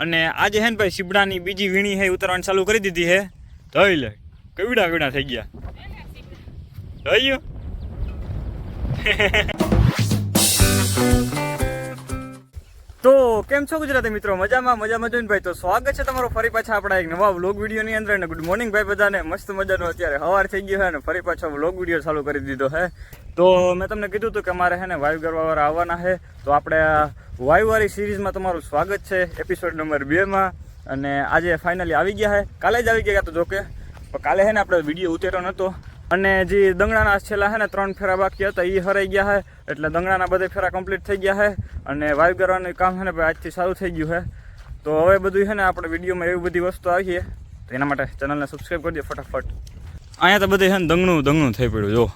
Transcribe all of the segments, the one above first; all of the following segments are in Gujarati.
અને આજે હે ને ભાઈ શીબડાની બીજી વીણી હે, ઉતરવાની ચાલુ કરી દીધી હે. જોઈ લે. કેવડા કેવડા થઈ ગયા? જોયું તો કેમ છો ગુજરાતી મિત્રો? મજામાં મજામાં જોઈને ભાઈ, તો સ્વાગત છે તમારું ફરી પાછા આપણા એક નવા વ્લોગ વિડીયોની અંદર. અને ગુડ મોર્નિંગ ભાઈ બધાને. મસ્ત મજાનો અત્યારે હવાર થઈ ગયો છે અને ફરી પાછો વ્લોગ વીડિયો ચાલુ કરી દીધો છે. તો મેં તમને કીધું હતું કે અમારે છે ને વાયુ કરવાવાળા આવવાના છે. તો આપણે વાયુવાળી સિરીઝમાં તમારું સ્વાગત છે એપિસોડ નંબર બેમાં અને આજે ફાઇનલી આવી ગયા છે. કાલે જ આવી ગયા તો જોકે. કાલે છે ને આપણે વીડિયો ઉતેરો નહોતો અને જે દંગડાના છેલ્લા છે ને ત્રણ ફેરા બાકી હતા એ હરાઈ ગયા છે. એટલે દંગડાના બધે ફેરા કમ્પ્લીટ થઈ ગયા છે અને વાઇવ કરવાનું કામ છે ને આજથી સારું થઈ ગયું છે. તો હવે બધું છે ને આપણે વિડીયોમાં એવી બધી વસ્તુ આવી તો એના માટે ચેનલને સબસ્ક્રાઈબ કરી દે ફટાફટ. અહીંયા તો બધે છે ને દંગણું દંગણું થઈ પડ્યું, જો.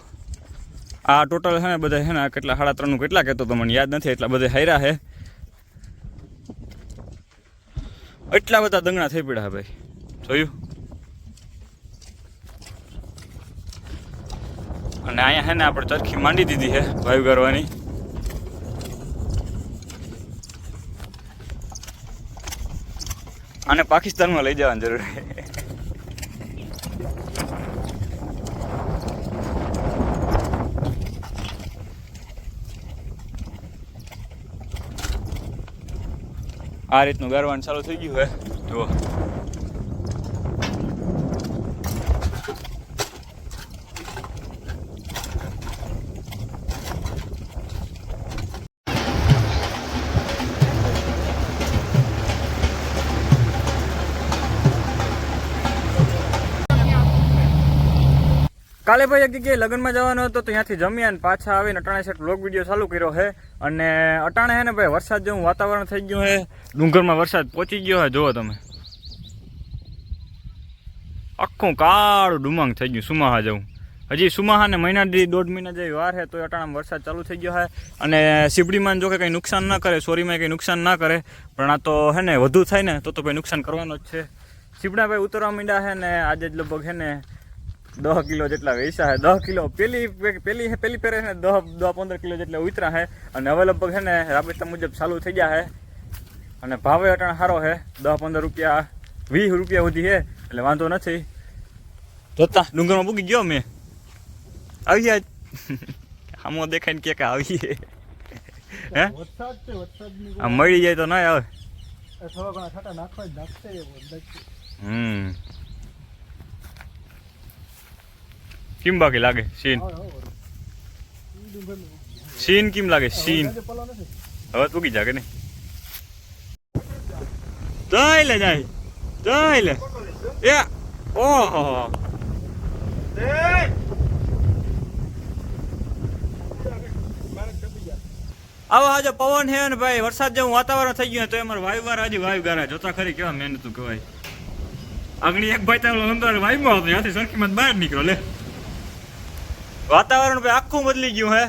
આ ટોટલ છે ને બધા છે ને કેટલા સાડા ત્રણનું કેટલા કહેતો તો મને યાદ નથી, એટલા બધા હાર્યા છે. એટલા બધા દંગણા થઈ પડ્યા ભાઈ. જોયું? અને અહીંયા છે ને આપણે ચરખી માંડી દીધી છે વાયુ કરવાની આને પાકિસ્તાનમાં લઈ જવાની જરૂર આ રીતનું ગારવાનું ચાલુ થઈ ગયું હે. જુઓ. કાલે ભાઈ એક જગ્યાએ લગ્નમાં જવાનો હતો, તો ત્યાંથી જમ્યા પાછા આવીને અટાણે સેટ બ્લોગ વીડિયો ચાલુ કર્યો છે. અને અટાણે હે ને ભાઈ, વરસાદ જેવું વાતાવરણ થઈ ગયું છે. ડુંગરમાં વરસાદ પહોંચી ગયો છે, જુઓ તમે. આખું કાળું ડુમાંગ થઈ ગયું, સુમાહા જવું. હજી સુમાહાને મહિના દી, દોઢ મહિના જેવી વાર છે તો અટાણામાં વરસાદ ચાલુ થઈ ગયો છે. અને સીપડીમાં જો કે કંઈ નુકસાન ના કરે સોરીમાં કંઈ નુકસાન ના કરે, પણ આ તો હે ને, વધુ થાય ને, તો તો ભાઈ નુકસાન કરવાનો જ છે. સીપડા ભાઈ ઉતરવા માંડ્યા છે ને, આજે જ લગભગ હે ને દહ કિલો જેટલા વેચા છે દહ કિલો પેલી પેલી પેલી ફેરે છે ને દહ દહ પંદર કિલો જેટલા ઉતરા છે અને હવે લગભગ છે ને રાબેતા મુજબ ચાલુ થઈ ગયા છે અને ભાવે અટાણ સારો છે દહ પંદર રૂપિયા વીસ રૂપિયા સુધી છે એટલે વાંધો નથી. જોતા ડુંગરમાં મૂકી ગયો મેં. આવી ગયા આમો દેખાઈને કે કે આવીએ હે. આમ મળી જાય તો ના આવે. હમ. કેમ બાકી લાગે? સીન. સીન કેમ લાગે? સીન. હવે તું જાગે ને જાય લે જાય. જાય લે. એ ઓહો આવો આજે પવન છે ને ભાઈ વરસાદ જેવું વાતાવરણ થઈ ગયું તો અમારે વાયુ વાર આજે વાયુ ગારા. જોતા ખરી કેવા મહેનતું કહેવાય. આગળ એક ભાઈ તો અંદર વાયુમાં હતો ત્યાંથી સરખીમાં બહાર નીકળો લે. વાતાવરણ ભાઈ આખું બદલી ગયું હે.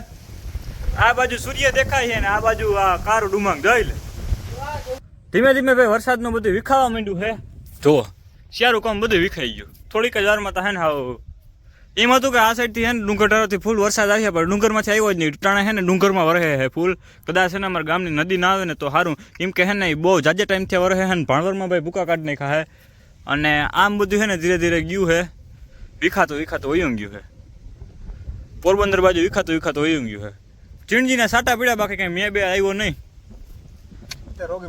આ બાજુ સૂર્ય દેખાય છે ને આ બાજુ આ કારું ડુમાંગ જોઈ લે. ધીમે ધીમે ભાઈ વરસાદનું બધું વિખાવા માંડ્યું હે. જો શિયાળું કામ બધું વિખાઈ ગયું. થોડીક જ વારમાં તો હે ને હાવ. એમ હતું કે આ સાઈડથી હે ને ડુંગર ઢાળોથી ફૂલ વરસાદ આવ્યા પણ ડુંગરમાંથી આવ્યો જ નહીં. ટાણે હે ને ડુંગરમાં વરહે હે ફૂલ. કદાચ છે ને અમારા ગામની નદી ના આવે ને તો સારું કેમ કે હે ને બહુ જાજે ટાઈમથી વરહે હે ને ભાણવરમાં ભાઈ ભૂકા કાઢી નાખ્યા હે. અને આમ બધું હે ને ધીરે ધીરે ગયું હે. વિખાતું વિખાતું વયું ગયું હે. પોરબંદર બાજુ વિખાતું વિખાતું વયું ગયું હે ચીણજીના સાટા પીડા બાકી કઈ મેં બે આવ્યો નહીં.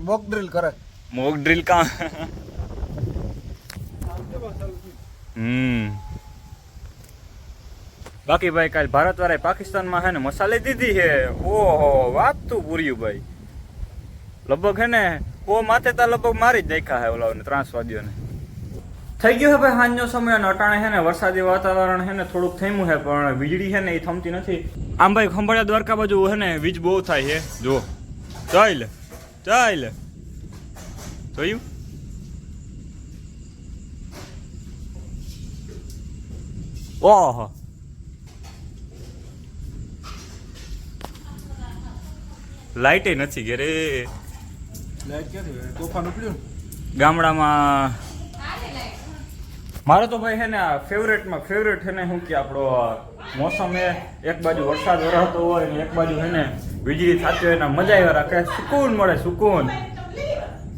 મોક ડ્રિલ કરે. મોક ડ્રીલ હમ. બાકી ભાઈ કાલ ભારત વાળાએ પાકિસ્તાનમાં હે ને મસાલે દીધી છે. ઓહો વાત તું પૂર્યું ભાઈ. લગભગ હે ને ઓ માથે તા લગભગ મારી જ નાખ્યા હે ઓલાઓને ત્રાસવાદીઓને. થઈ ગયો છે ભાઈ સાંજનો સમય અટાણે છે ને વરસાદી વાતાવરણ છે ને થોડુંક થયું છે પણ વીજળી છે ને એ થમતી નથી. આમ ભાઈ ખંભાળિયા દ્વારકા બાજુ છે ને વીજ બહુ થાય છે. જુઓ. ચાલ ચાલ. જોયું? ઓહો. લાઈટે નથી ઘેરે. ગામડામાં મારે તો ભાઈ છે ને ફેવરેટમાં ફેવરેટ છે ને શું કે આપણો મોસમ એ, એક બાજુ વરસાદ વરસતો હોય ને એક બાજુ છે ને વીજળી થતી હોય ને મજા આવ્યા રાખે સુકૂન મળે, સુકૂન.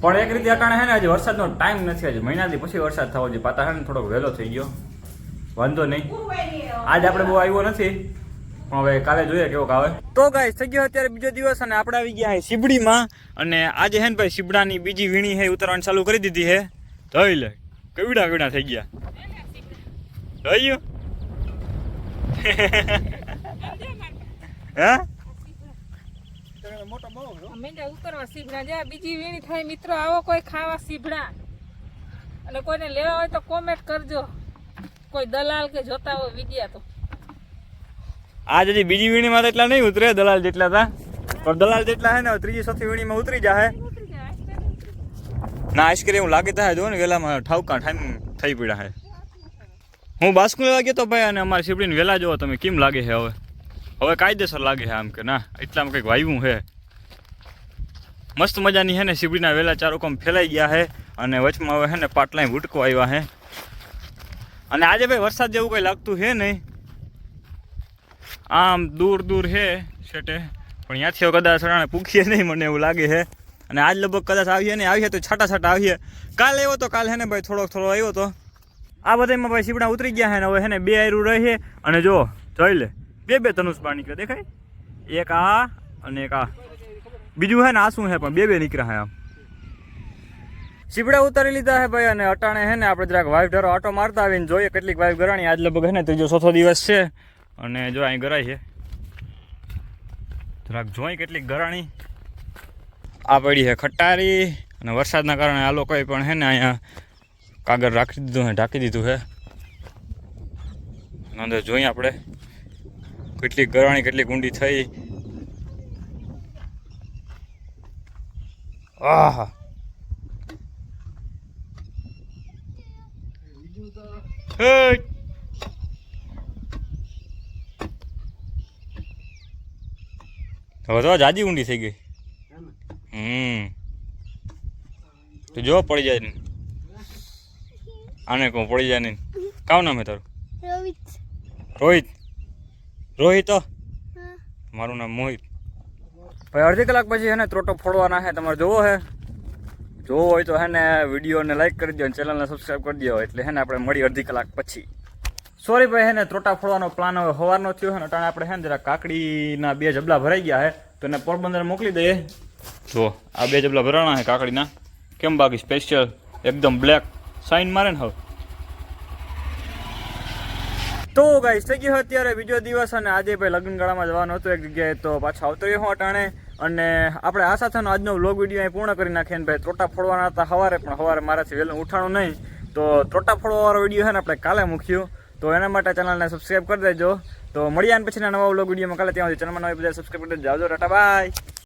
પણ એક રીતે અટાણે હે ને હજી વરસાદનો ટાઈમ નથી હજી મહિનાથી પછી વરસાદ થવો જોઈએ. પાતા હે ને થોડોક વહેલો થઈ ગયો. વાંધો નહીં. આજ આપણે બહુ આવ્યો નથી. પણ હવે કાલે જોઈએ કેવો આવે. તો ગાય થઈ ગયો અત્યારે બીજો દિવસ અને આપણે આવી ગયા છે સીબડીમાં અને આજે હે ને ભાઈ શિબડાની બીજી વીણી હે ઉતરવાની ચાલુ કરી દીધી હે જોઈ લે. કેવડા કેવડા થઈ ગયા? જોયું હે? મોટા બહુ મેંડા ઉતરવા સીભડા જ્યાં બીજી વીણી થાય મિત્રો આવો કોઈ ખાવા સીભડા અને કોઈને લેવા હોય તો કોમેન્ટ કરજો. કોઈ દલાલ કે જોતા હોય વિડિયા તો. આજ હજી બીજી વીણીમાં તો એટલા નહીં ઉતરે દલાલ જેટલા હતા પણ દલાલ જેટલા હે ને ત્રીજી ચોથી વીણીમાં ઉતરી જાય ઉતરી જાય આસ્તે ના આઈસ્ક્રીમ લાગે થાય જો ને, વેલામાં ઠાવકા ઠાઈમ થઈ પડ્યા હે હું બાસ્કુ લેવા ગયો તો ભાઈ, અને અમારી સીપડીને વેલા જોવો, તમે કેમ લાગે છે હવે? હવે કાયદેસર લાગે છે આમ કે ના, એટલામાં કંઈક વાવ્યું છે. મસ્ત મજાની છે ને સીપડીના વેલા ચારો કોમ ફેલાઈ ગયા છે, અને વચમાં હવે છે ને પાટલાય ભૂટકો આવ્યા છે. અને આજે ભાઈ વરસાદ જેવું કંઈ લાગતું છે નહીં. આમ દૂર દૂર છે, છેટે. પણ ત્યાંથી કદાચ પૂખીએ નહીં, મને એવું લાગે છે. અને આજ લગભગ કદાચ આવીએ ને આવીએ તો છાટા છાટા આવીએ. કાલે આવ્યો તો કાલે હે ને ભાઈ, થોડોક થોડો આવ્યો તો. આ બધામાં ભાઈ સીપડા ઉતરી ગયા હે ને, હવે હે ને બે આયરું રહે અને જો, જોઈ લે, બે બે ધનુષ પાણી નીકળે દેખાય? એક આ અને એક આ. બીજું હે ને આ શું હે પણ બે બે નીકળ્યા હે આમ. સીપડા ઉતારી લીધા હે ભાઈ અને અટાણે હે ને આપણે જરાક વાઇફ ઢરો આટો મારતા આવીને જોઈએ કેટલીક વાઈફ ગરાણી. આજ લગભગ હે ને ત્રીજો ચોથો દિવસ છે. અને જો અહીં ગરાય છે. જરાક જોઈ કેટલીક ગરાણી. આ પડી છે ખટારી અને વરસાદના કારણે આ લોકોએ પણ છે ને અહીંયા કાગળ રાખી દીધું છે, ઢાંકી દીધું છે. અંદર જોઈએ આપણે કેટલીક ગરાણી, કેટલીક ઊંડી થઈ. આહા. હવે તો જાજી ઊંડી થઈ ગઈ. હમ. તો જો પડી જાય ને. આને કહું પડી જાય ને. કામ નામ હે તારું? રોહિત. રોહિત? રોહિત મારું નામ મોહિત. ભાઈ અડધી કલાક પછી હે ને ત્રોટો ફોડવાના છે તમારે જોવો હે. જોવો હોય તો હે ને વિડીયોને લાઈક કરી દો અને ચેનલને સબસ્ક્રાઈબ કરી દો એટલે હે ને આપણે મળી અડધી કલાક પછી. સોરી ભાઈ હે ને ત્રોટા ફોડવાનો પ્લાન હવે સવારનો થયો હે ને અટાણે આપણે હે ને જરા કાકડીના બે જબલા ભરાઈ ગયા હે. તો એને પોરબંદર મોકલી દઈએ. જો આ બે જબલા ભરાણા છે કાકડીના. કેમ બાકી સ્પેશિયલ એકદમ બ્લેક સાઇન મારે ને હવે. તો ગાઈસ થઈ ગયો અત્યારે બીજો દિવસ અને આજે ભાઈ લગ્નગાળામાં જવાનું હતું એક જગ્યાએ, તો પાછા આવતો રહ્યો અટાણે. અને આપણે આ સાથેનો આજનો વ્લોગ વીડિયો અહીં પૂર્ણ કરી નાખીએ ભાઈ ત્રોટા ફોડવાના હતા સવારે, પણ સવારે મારાથી વહેલું ઉઠાણું નહીં. તો ત્રોટા ફોડવાવાળો વીડિયો છે ને આપણે કાલે મૂક્યું. તો એના માટે ચેનલને સબસ્ક્રાઈબ કરી દેજો. તો મળીએ પછીના નવા વ્લોગ વિડીયોમાં કાલે ત્યાં સુધી ચેનલમાં નવી બધા સબસ્ક્રાઈબ કરી દેજો. આવજો, ટાટા બાય